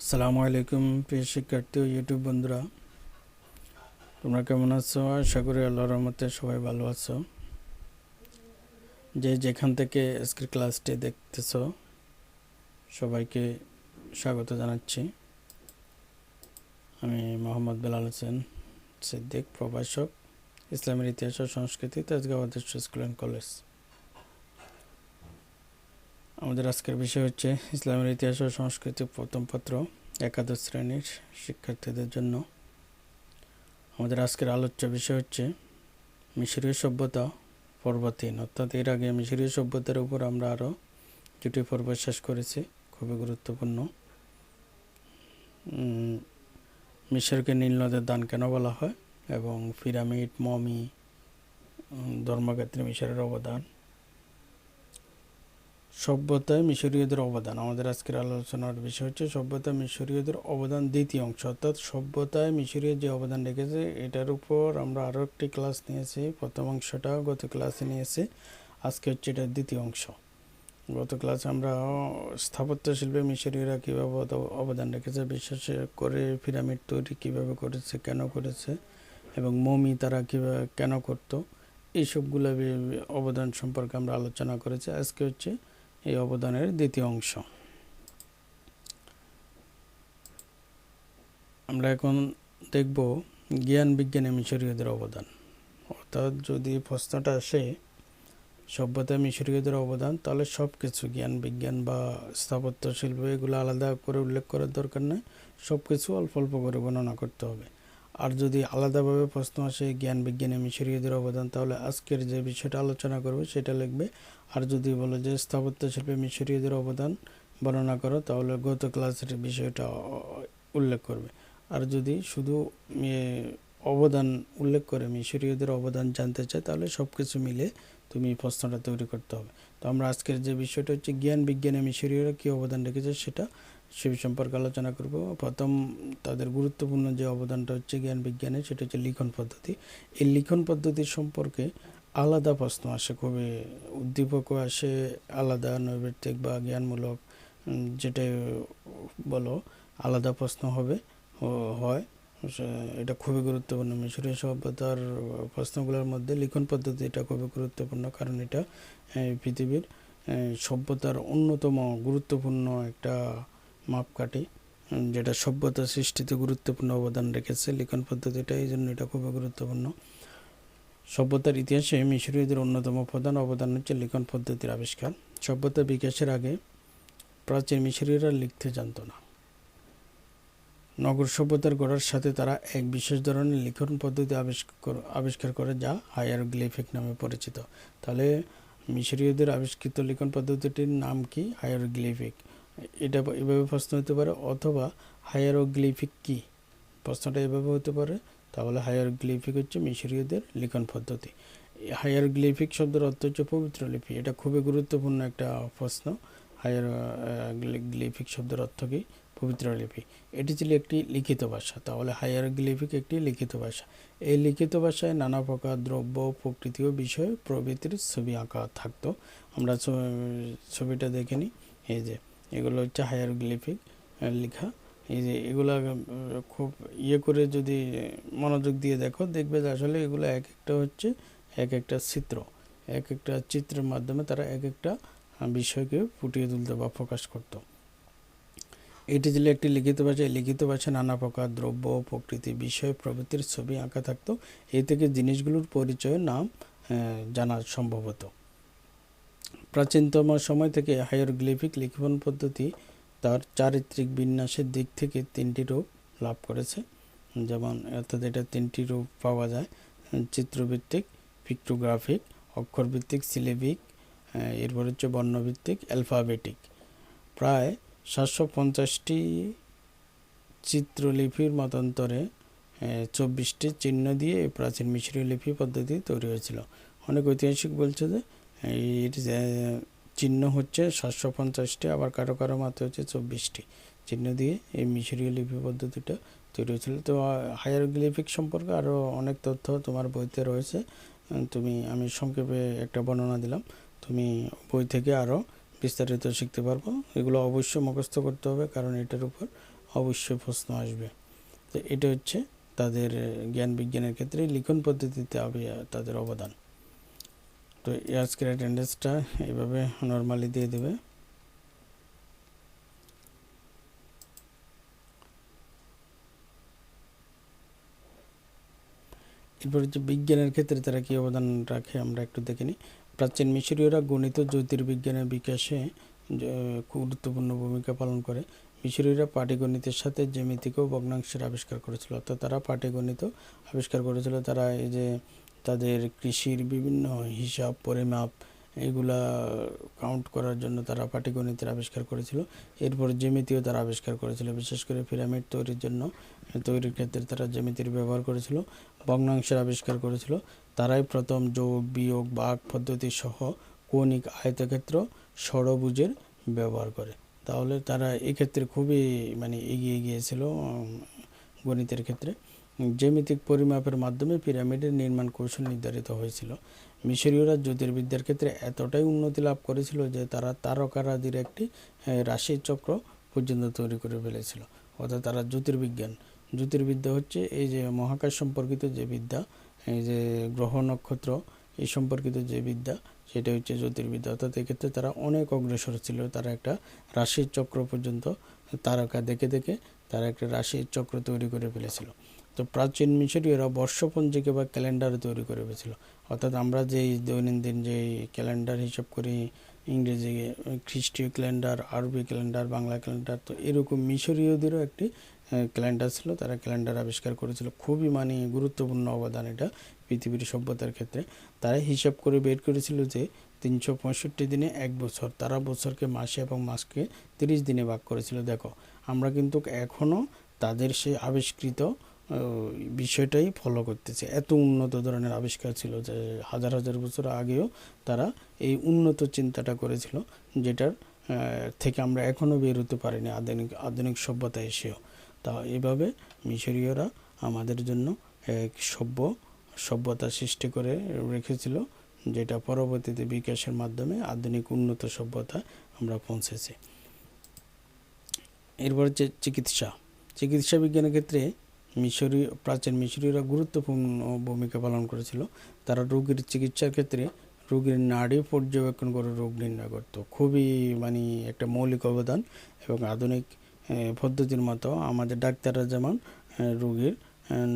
আসসালামু আলাইকুম প্রিয় শিক্ষার্থী ও ইউটিউব বন্ধুরা। তোমরা কেমন আছো? আশা করি আল্লাহর রহমতে সবাই ভালো আছো। যে যেখান থেকে আজকের ক্লাসটি দেখতেছো, সবাইকে স্বাগত জানাচ্ছি। আমি মোহাম্মদ বেলাল হোসেন সিদ্দিক, প্রভাষক, ইসলামের ইতিহাস ও সংস্কৃতি তেজগাঁও আদর্শ স্কুল অ্যান্ড কলেজ। আমাদের আজকের বিষয় হচ্ছে ইসলামের ইতিহাস ও সংস্কৃতি প্রথম পত্র, একাদশ শ্রেণির শিক্ষার্থীদের জন্য। আমাদের আজকের আলোচ্য বিষয় হচ্ছে মিশরীয় সভ্যতা পর্ব তিন অর্থাৎ এর আগে মিশরীয় সভ্যতার উপর আমরা আরও দুটি পর্ব শেষ করেছি, খুবই গুরুত্বপূর্ণ। মিশরকে নীল নদের দান কেন বলা হয় এবং পিরামিড, মমি ধর্মক্ষেত্রে মিশরের অবদান। সভ্যতায় মিশরীয়দের অবদান। আমাদের আজকের আলোচনার বিষয় হচ্ছে সভ্যতায় মিশরীয়দের অবদান দ্বিতীয় অংশ। অর্থাৎ সভ্যতায় মিশরীয় যে অবদান রেখেছে, এটার উপর আমরা আরও একটি ক্লাস নিয়েছি। প্রথম অংশটা গত ক্লাসে নিয়েছি। আজকে হচ্ছে এটার দ্বিতীয় অংশ। গত ক্লাসে আমরা স্থাপত্য শিল্পে মিশরীয়রা কীভাবে অবদান রেখেছে বিশেষ করে পিরামিড তৈরি কীভাবে করেছে, কেন করেছে, এবং মমি তারা কীভাবে কেন করতো এইসবগুলো অবদান সম্পর্কে আমরা আলোচনা করেছি। আজকে হচ্ছে এই অবদানের দ্বিতীয় অংশ। আমরা এখন দেখব জ্ঞান বিজ্ঞানে মিশরীয়দের অবদান। অর্থাৎ যদি প্রশ্নটা আসে সভ্যতায় মিশরীয়দের অবদান, তাহলে সব কিছু জ্ঞান বিজ্ঞান বা স্থাপত্য শিল্প এগুলো আলাদা করে উল্লেখ করার দরকার নেই সব কিছু অল্প অল্প করে গণনা করতে হবে। আর যদি আলাদাভাবে প্রশ্ন আসে জ্ঞান বিজ্ঞানে মিশরীয়দের অবদান, তাহলে আজকের যে বিষয়টা আলোচনা করবে, সেটা লিখবে আর যদি বলো যে স্থাপত্য শিল্পে মিশরীয়দের অবদান বর্ণনা করো, তাহলে গত ক্লাসের বিষয়টা উল্লেখ করবে। আর যদি শুধু অবদান উল্লেখ করে মিশরীয়দের অবদান জানতে চায়, তাহলে সব কিছু মিলে তুমি প্রশ্নটা তৈরি করতে হবে। তো আমরা আজকের যে বিষয়টা হচ্ছে জ্ঞান বিজ্ঞানে মিশরীয়রা কী অবদান রেখেছে, সেটা সে সম্পর্কে আলোচনা করব। প্রথম তাদের গুরুত্বপূর্ণ যে অবদানটা হচ্ছে জ্ঞান বিজ্ঞানে, সেটা হচ্ছে লিখন পদ্ধতি। এই লিখন পদ্ধতি সম্পর্কে আলাদা প্রশ্ন আসে, খুবই উদ্দীপকও আসে, আলাদা নৈবেত্তিক বা জ্ঞানমূলক যেটাই বলো, আলাদা প্রশ্ন হবে হয়। এটা খুবই গুরুত্বপূর্ণ। মিশরীয় সভ্যতার প্রশ্নগুলোর মধ্যে লিখন পদ্ধতি এটা খুবই গুরুত্বপূর্ণ, কারণ এটা পৃথিবীর সভ্যতার অন্যতম গুরুত্বপূর্ণ একটা মাপকাঠি যেটা সভ্যতা সৃষ্টিতে গুরুত্বপূর্ণ অবদান রেখেছে লিখন পদ্ধতিটা এই জন্য এটা খুবই গুরুত্বপূর্ণ। সভ্যতার ইতিহাসে মিশরীয়দের অন্যতম প্রধান অবদান হচ্ছে লিখন পদ্ধতির আবিষ্কার। সভ্যতা বিকাশের আগে প্রাচীন মিশরীয়রা লিখতে জানতো না। নগর সভ্যতার গড়ার সাথে তারা এক বিশেষ ধরনের লিখন পদ্ধতি আবিষ্কার আবিষ্কার করে যা হায়ারোগ্লিফিক নামে পরিচিত। তাহলে মিশরীয়দের আবিষ্কৃত লিখন পদ্ধতিটির নাম কি? হায়ারোগ্লিফিক। এটা এভাবে প্রশ্ন হতে পারে অথবা হায়ারোগ্লিফিক কি? প্রশ্নটা এভাবে হতে পারে তাহলে হায়ারোগ্লিফিক হচ্ছে মিশরীয়দের লিখন পদ্ধতি। হায়ারোগ্লিফিক শব্দের অর্থ হচ্ছে পবিত্র লিপি। এটা খুবই গুরুত্বপূর্ণ একটা প্রশ্ন। হায়ার গ্লিফিক শব্দের অর্থ কি? পবিত্র লিপি। এটি ছিল একটি লিখিত ভাষা। তাহলে হায়ার গ্লিফিক একটি লিখিত ভাষা। এই লিখিত ভাষায় নানা প্রকার দ্রব্য, প্রকৃতি ও বিষয় প্রভৃতির ছবি আঁকা থাকতো। আমরা ছবিটা দেখে নিই। এই যে, এগুলো হচ্ছে হায়ার গ্লিফিক লেখা। এই যে এগুলা খুব ইয়ে করে যদি মনোযোগ দিয়ে দেখো, দেখবে যে আসলে এগুলো এক একটা হচ্ছে এক একটা চিত্র। এক একটা চিত্রের মাধ্যমে তারা এক একটা বিষয়কে ফুটিয়ে তুলতে বা প্রকাশ করতো। এটি ছিল একটি লিখিত ভাষা লিখিত ভাষায় নানা প্রকার দ্রব্য, প্রকৃতি, বিষয় প্রভৃতির ছবি আঁকা থাকতো। এই থেকে জিনিসগুলোর পরিচয় নাম জানা সম্ভব হতো। প্রাচীনতম সময় থেকে হায়ারোগ্লিফিক লিখন পদ্ধতি তার চারিত্রিক বিন্যাসের দিক থেকে তিনটি রূপ লাভ করেছে। যেমন অর্থাৎ এটা তিনটি রূপ পাওয়া যায়, চিত্রভিত্তিক, পিক্টোগ্রাফিক, অক্ষরভিত্তিক, সিলেবিক এরপর হচ্ছে বর্ণভিত্তিক, অ্যালফাবেটিক। প্রায় সাতশো পঞ্চাশটি চিত্রলিপির মতান্তরে চব্বিশটি চিহ্ন দিয়ে এই প্রাচীন মিশরীয় লিপি পদ্ধতি তৈরি হয়েছিল। অনেক ঐতিহাসিক বলছে যে এর চিহ্ন হচ্ছে সাতশো পঞ্চাশটি, আবার কারও কারও মাত্র হচ্ছে চব্বিশটি। চিহ্ন দিয়ে এই মিশরীয় লিপি পদ্ধতিটা তৈরি হয়েছিল। তো হায়ারোগ্লিফিক সম্পর্কে আরও অনেক তথ্য তোমার বইতে রয়েছে। তুমি, আমি সংক্ষেপে একটা বর্ণনা দিলাম। তুমি বই থেকে আরও বিস্তারিত শিখতে পারব। এগুলো অবশ্যই মুখস্থ করতে হবে, কারণ এটার উপর অবশ্যই প্রশ্ন আসবে। তো, এটা হচ্ছে তাদের জ্ঞান বিজ্ঞানের ক্ষেত্রে লিখন পদ্ধতিতে আবি- তাদের অবদান। তো আজকের অ্যাটেন্ডেন্সটা এইভাবে নর্মালি দিয়ে দেবে। এরপর হচ্ছে বিজ্ঞানের ক্ষেত্রে তারা কী অবদান রাখে আমরা একটু দেখে নিই। প্রাচীন মিশরীয়রা গণিত, জ্যোতির্বিজ্ঞানের বিকাশে গুরুত্বপূর্ণ ভূমিকা পালন করে। মিশরীয়রা পাটিগণিতের সাথে জ্যামিতিক ও ভগ্নাংশের আবিষ্কার করেছিল। অর্থাৎ তারা পাটিগণিত আবিষ্কার করেছিল। তারা এই যে তাদের কৃষির বিভিন্ন হিসাব, পরিমাপ এগুলা কাউন্ট করার জন্য তারা পাটিগণিতের আবিষ্কার করেছিল। এরপর জ্যামিতিও তারা আবিষ্কার করেছিল। বিশেষ করে পিরামিড তৈরির জন্য তৈরির ক্ষেত্রে তারা জ্যামিতির ব্যবহার করেছিল, ভগ্নাংশের আবিষ্কার করেছিল। তারাই প্রথম যোগ, বিয়োগ, বাঘ পদ্ধতি সহ কৌণিক আয়তক্ষেত্র ষড়ভুজের ব্যবহার করে। তাহলে তারা এক্ষেত্রে খুবই মানে এগিয়ে গিয়েছিল গণিতের ক্ষেত্রে। জ্যামিতিক পরিমাপের মাধ্যমে পিরামিডের নির্মাণ কৌশল নির্ধারিত হয়েছিল। মিশরীয়রা জ্যোতির্বিদ্যার ক্ষেত্রে এতটাই উন্নতি লাভ করেছিল যে তারা তারকারাদির একটি রাশির চক্র পর্যন্ত তৈরি করে ফেলেছিল। অর্থাৎ তারা জ্যোতির্বিজ্ঞান। জ্যোতির্বিদ্যা হচ্ছে এই যে মহাকাশ সম্পর্কিত যে বিদ্যা, এই যে গ্রহ নক্ষত্র, এই সম্পর্কিত যে বিদ্যা, সেটা হচ্ছে জ্যোতির্বিদ্যা। অর্থাৎ এক্ষেত্রে তারা অনেক অগ্রসর ছিল। তারা একটা রাশির চক্র পর্যন্ত তারকা দেখে দেখে তারা একটা রাশির চক্র তৈরি করে ফেলেছিল। তো প্রাচীন মিশরীয়রা বর্ষপঞ্জিকা বা ক্যালেন্ডার তৈরি করে ফেলেছিল অর্থাৎ আমরা যেই দৈনন্দিন যে ক্যালেন্ডার হিসাব করি, ইংরেজি, খ্রিস্টীয় ক্যালেন্ডার, আরবি ক্যালেন্ডার, বাংলা ক্যালেন্ডার, তো এরকম মিশরীয়দেরও একটি ক্যালেন্ডার ছিল, তারা ক্যালেন্ডার আবিষ্কার করেছিল। খুবই মানে গুরুত্বপূর্ণ অবদান এটা পৃথিবীর সভ্যতার ক্ষেত্রে। তারা হিসাব করে বের করেছিল যে তিনশো পঁয়ষট্টি দিনে এক বছর, তারা বছরকে মাসে এবং মাসকে তিরিশ দিনে ভাগ করেছিল। দেখো, আমরা কিন্তু এখনও তাদের সেই আবিষ্কৃত বিষয়টাই ফলো করতেছে। এত উন্নত ধরনের আবিষ্কার ছিল যে হাজার হাজার বছর আগেও তারা এই উন্নত চিন্তাটা করেছিল, যেটার থেকে আমরা এখনও বের হতে পারিনি আধুনিক আধুনিক সভ্যতা এসেও। তা এভাবে মিশরীয়রা আমাদের জন্য এক সভ্য, সভ্যতা সৃষ্টি করে রেখেছিল, যেটা পরবর্তীতে বিকাশের মাধ্যমে আধুনিক উন্নত সভ্যতা আমরা পৌঁছেছি। এরপর হচ্ছে চিকিৎসা। চিকিৎসা বিজ্ঞানের ক্ষেত্রে মিশরীয় প্রাচীন মিশরীয়রা গুরুত্বপূর্ণ ভূমিকা পালন করেছিল। তারা রোগীর চিকিৎসার ক্ষেত্রে রোগীর নাড়ি পর্যবেক্ষণ করে রোগ নির্ণয় করত। খুবই মানে একটা মৌলিক অবদান এবং আধুনিক পদ্ধতির মতো আমাদের ডাক্তাররা যেমন রোগীর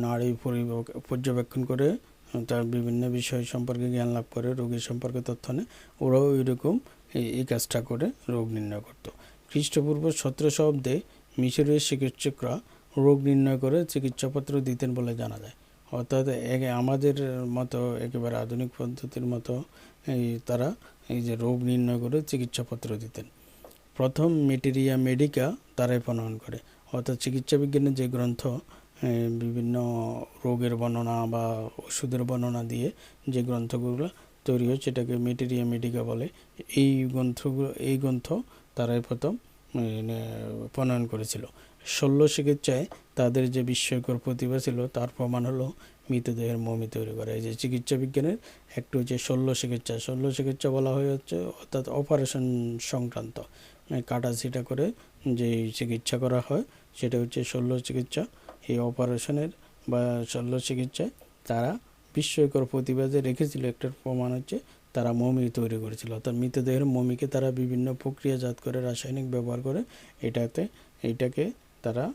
নাড়ি পর্যবেক্ষণ করে তার বিভিন্ন বিষয় সম্পর্কে জ্ঞান লাভ করে, রোগীর সম্পর্কে তথ্য নেয় ওরাও এরকম এই কাজটা করে রোগ নির্ণয় করত। খ্রিস্টপূর্ব সতেরো অব্দে মিশরীয় চিকিৎসকরা রোগ নির্ণয় করে চিকিৎসাপত্র দিতেন বলে জানা যায়। অর্থাৎ আমাদের মতো, একেবারে আধুনিক পদ্ধতির মতো, এই তারা এই যে রোগ নির্ণয় করে চিকিৎসাপত্র দিতেন। প্রথম মেটেরিয়া মেডিকা তারাই প্রণয়ন করে। অর্থাৎ চিকিৎসা বিজ্ঞানের যে গ্রন্থ বিভিন্ন রোগের বর্ণনা বা ওষুধের বর্ণনা দিয়ে যে গ্রন্থগুলো তৈরি হয়, সেটাকে মেটেরিয়া মেডিকা বলে। এই গ্রন্থগুলো, এই গ্রন্থ তারাই প্রথম প্রণয়ন করেছিল। শল্য চিকিৎসায় তাদের যে বিস্ময়কর প্রতিভা ছিল, তার প্রমাণ হলো মৃতদেহের মমি তৈরি করা। এই যে চিকিৎসা বিজ্ঞানের একটু হচ্ছে শল্য চিকিৎসা শল্য চিকিৎসা বলা হয়ে হচ্ছে অর্থাৎ অপারেশন সংক্রান্ত। মানে কাটা ছিটা করে যে চিকিৎসা করা হয়, সেটা হচ্ছে শল্য চিকিৎসা। এই অপারেশনের বা শল্য চিকিৎসায় তারা বিস্ময়কর প্রতিভা যে রেখেছিল, একটার প্রমাণ হচ্ছে তারা মমি তৈরি করেছিল। অর্থাৎ মৃতদেহের মমিকে তারা বিভিন্ন প্রক্রিয়াজাত করে, রাসায়নিক ব্যবহার করে, এটাতে এইটাকে তারা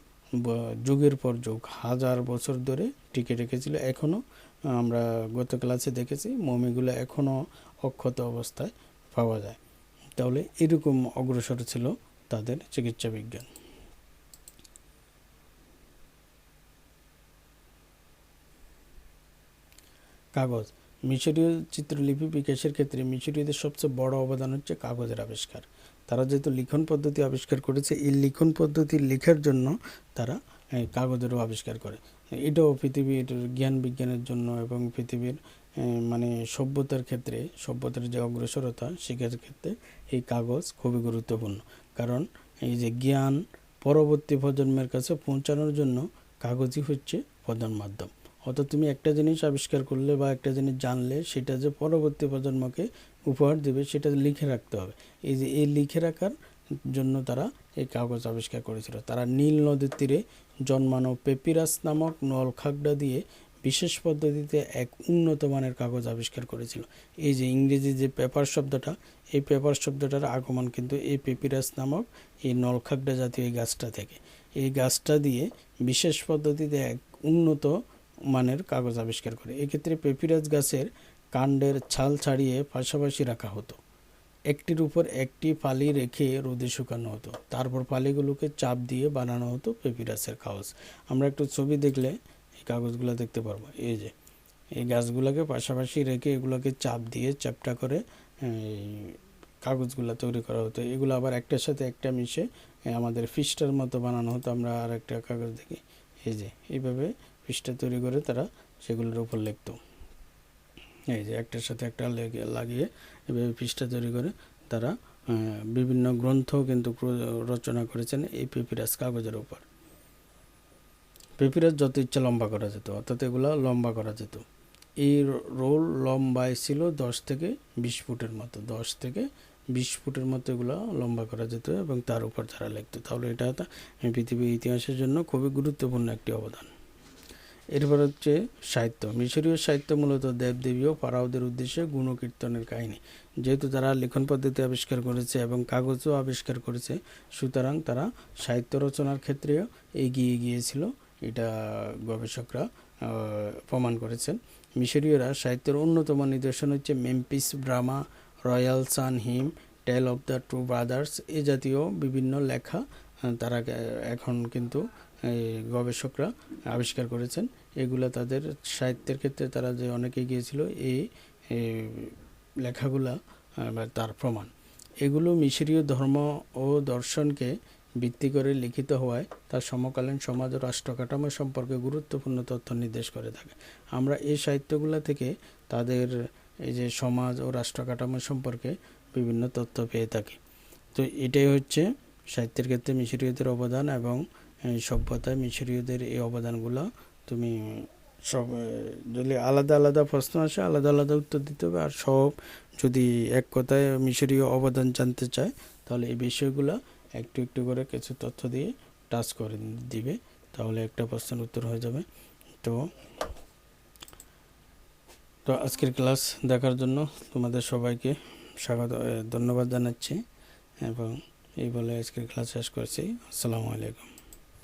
যুগের পর যুগ, হাজার বছর ধরে টিকে রেখেছিল। এখনও আমরা গত ক্লাসে দেখেছি, মমিগুলো এখনও অক্ষত অবস্থায় পাওয়া যায়। তাহলে এরকম অগ্রসর ছিল তাদের চিকিৎসা বিজ্ঞান। কাগজ, মিশরীয় চিত্রলিপি বিকাশের ক্ষেত্রে মিশরীয়দের সবচেয়ে বড় অবদান হচ্ছে কাগজের আবিষ্কার। তারা যেহেতু লিখন পদ্ধতি আবিষ্কার করেছে, এই লিখন পদ্ধতি লেখার জন্য তারা কাগজেরও আবিষ্কার করে। এটাও পৃথিবীর জ্ঞান বিজ্ঞানের জন্য এবং পৃথিবীর মানে সভ্যতার ক্ষেত্রে, সভ্যতার যে অগ্রসরতা শেখার ক্ষেত্রে এই কাগজ খুবই গুরুত্বপূর্ণ। কারণ এই যে জ্ঞান পরবর্তী প্রজন্মের কাছে পৌঁছানোর জন্য কাগজই হচ্ছে প্রধান মাধ্যম। অর্থাৎ তুমি একটা জিনিস আবিষ্কার করলে বা একটা জিনিস জানলে, সেটা যে পরবর্তী প্রজন্মকে উপহার দেবে, সেটা লিখে রাখতে হবে। এই যে এই লিখে রাখার জন্য তারা এই কাগজ আবিষ্কার করেছিল। তারা নীল নদীর তীরে জন্মানো পেপিরাস নামক নলখাগড়া দিয়ে বিশেষ পদ্ধতিতে এক উন্নত মানের কাগজ আবিষ্কার করেছিল। এই যে ইংরেজি যে পেপার শব্দটা, এই পেপার শব্দটার আগমন কিন্তু এই পেপিরাস নামক এই নলখাগড়া জাতীয় এই গাছটা থেকে। এই গাছটা দিয়ে বিশেষ পদ্ধতিতে এক উন্নত মানের কাগজ আবিষ্কার করে। এক্ষেত্রে পেপিরাস গাছের কাণ্ডের ছাল ছাড়িয়ে পাশাপাশি রাখা হতো। একটির উপর একটি ফালি রেখে রোদে শুকানো হতো। তারপর ফালিগুলোকে চাপ দিয়ে বানানো হতো পেপিরাসের কাগজ। আমরা একটু ছবি দেখলে এই কাগজগুলো দেখতে পারব। এই যে, এই গাছগুলোকে পাশাপাশি রেখে এগুলোকে চাপ দিয়ে চ্যাপটা করে কাগজগুলো তৈরি করা হতো। এগুলো আবার একটার সাথে একটা মিশে আমাদের ফিস্টার মতো বানানো হতো। আমরা আর একটা কাগজ দেখি। এই যে, এইভাবে ফিস্টা তৈরি করে তারা সেগুলোর উপর লিখতো। এই যে একটার সাথে একটা লেগে- লাগিয়ে এভাবে পৃষ্ঠা তৈরি করে তারা বিভিন্ন গ্রন্থ কিন্তু রচনা করেছেন এই পেপিরাস কাগজের উপর। পেপিরাস যত ইচ্ছা লম্বা করা যেত, অর্থাৎ এগুলো লম্বা করা যেত। এই রোল লম্বায় ছিল দশ থেকে বিশ ফুটের মতো, দশ থেকে বিশ ফুটের মতো এগুলো লম্বা করা যেত এবং তার উপর তারা লিখতো। তাহলে এটা পৃথিবীর ইতিহাসের জন্য খুবই গুরুত্বপূর্ণ একটি অবদান। এরপর হচ্ছে সাহিত্য। মিশরীয় সাহিত্য মূলত দেবদেবী ও ফারাওদের উদ্দেশ্যে গুণকীর্তনের কাহিনী। যেহেতু তারা লিখন পদ্ধতি আবিষ্কার করেছে এবং কাগজও আবিষ্কার করেছে, সুতরাং তারা সাহিত্য রচনার ক্ষেত্রেও এগিয়ে গিয়েছিল, এটা গবেষকরা প্রমাণ করেছেন। মিশরীয়রা সাহিত্যের অন্যতম নিদর্শন হচ্ছে Memphis drama royal sun hymn, tale of the two brothers, এ জাতীয় বিভিন্ন লেখা তারা এখন কিন্তু গবেষকরা আবিষ্কার করেছেন। এগুলো তাদের সাহিত্যের ক্ষেত্রে তারা যে অনেকে গিয়েছিল এই লেখাগুলা তার প্রমাণ। এগুলো মিশরীয় ধর্ম ও দর্শনকে ভিত্তি করে লিখিত হওয়ায় তার সমকালীন সমাজ ও রাষ্ট্র কাঠামো সম্পর্কে গুরুত্বপূর্ণ তথ্য নির্দেশ করে থাকে। আমরা এই সাহিত্যগুলো থেকে তাদের এই যে সমাজ ও রাষ্ট্র কাঠামো সম্পর্কে বিভিন্ন তথ্য পেয়ে থাকি। তো এটাই হচ্ছে সাহিত্যের ক্ষেত্রে মিশরীয়দের অবদান এবং সভ্যতায় মিশরীয়দের এই অবদানগুলো তুমি সব যদি আলাদা আলাদা প্রশ্ন আসে, আলাদা আলাদা উত্তর দিতে হবে। আর সব যদি এক কথায় মিশরীয় অবদান জানতে চায়, তাহলে এই বিষয়গুলো একটু একটু করে কিছু তথ্য দিয়ে টাচ করে দিবে। তাহলে একটা প্রশ্নের উত্তর হয়ে যাবে। তো তো আজকের ক্লাস দেখার জন্য তোমাদের সবাইকে স্বাগত ধন্যবাদ জানাচ্ছি। এবং এই বলে আজকের ক্লাস শেষ করছি। আসসালামু আলাইকুম।